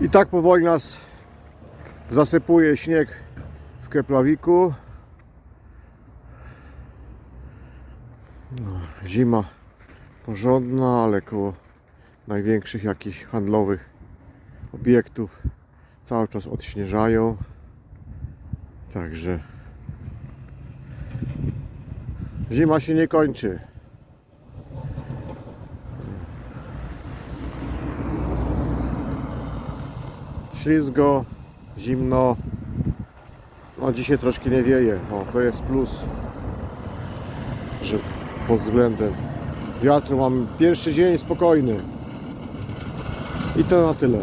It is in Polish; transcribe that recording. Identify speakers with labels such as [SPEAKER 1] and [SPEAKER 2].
[SPEAKER 1] I tak powoli nas zasypuje śnieg w Keplawiku. No, zima porządna, ale koło największych jakichś handlowych obiektów cały czas odśnieżają. Także zima się nie kończy. Ślizgo, zimno. No dzisiaj troszkę nie wieje. O, to jest plus. Że pod względem wiatru mam pierwszy dzień spokojny. I to na tyle.